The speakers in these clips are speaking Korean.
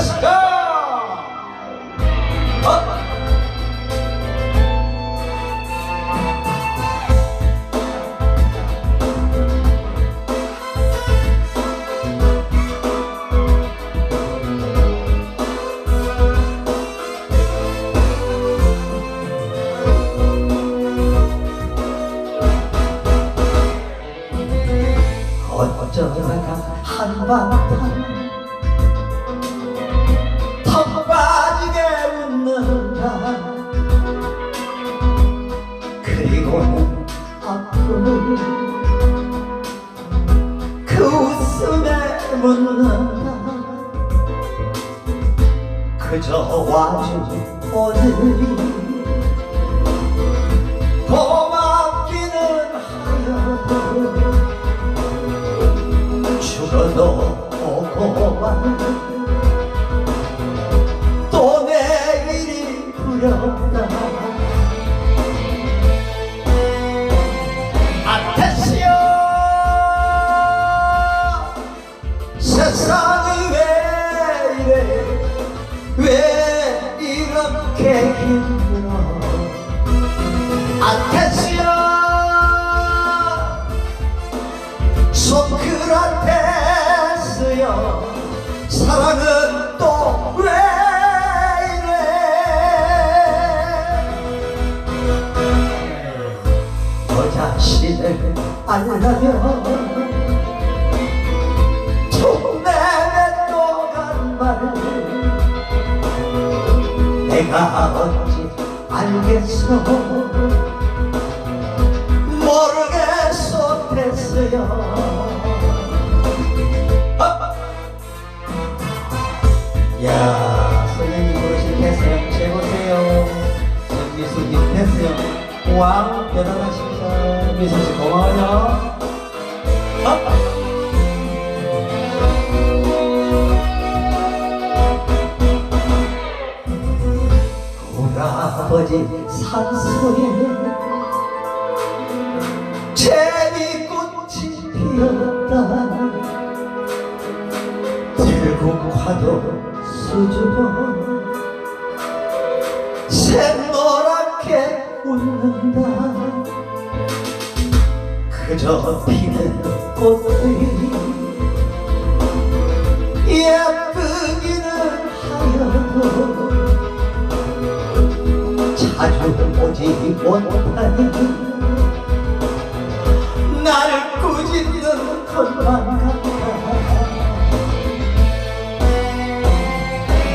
Let's go! Up! 这个看，汉万滩。 묻는다 그저 와준 오늘이 고맙기는 하여도 죽어도 또 이렇게 힘들어. 아테시오. 소크라테스여. 사랑은 또 왜 이래? 너 자신을 알려면 내가 어찌 알겠어. 모르겠어 됐어요. 야 선생님 부르신 태세요? 최고세요 전미수님 태세요. 왕 대단하십니다. 미수씨 고마워요 우라버지 산소에 제비꽃이 피었다. 들국 화도 수줍어. 샛노랗게 웃는다. 그저 피는 꽃들이 못하니 나를 꾸짖는 것만 같아.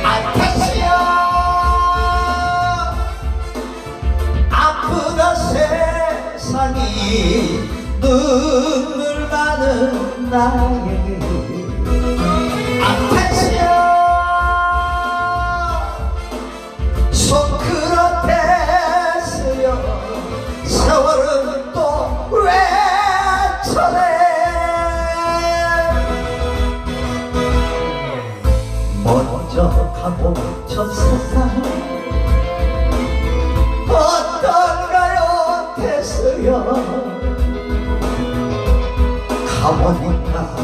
아타시야 아프다 세상이 눈물 많은 나에게 가본 저 세상 어떤가요? 됐어요. 가보니까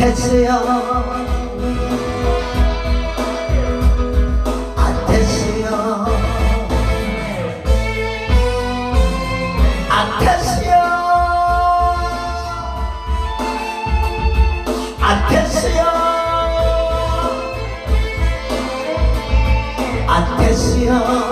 아테스요. 아테스요. 아테스요. 아테스요. 아테스요.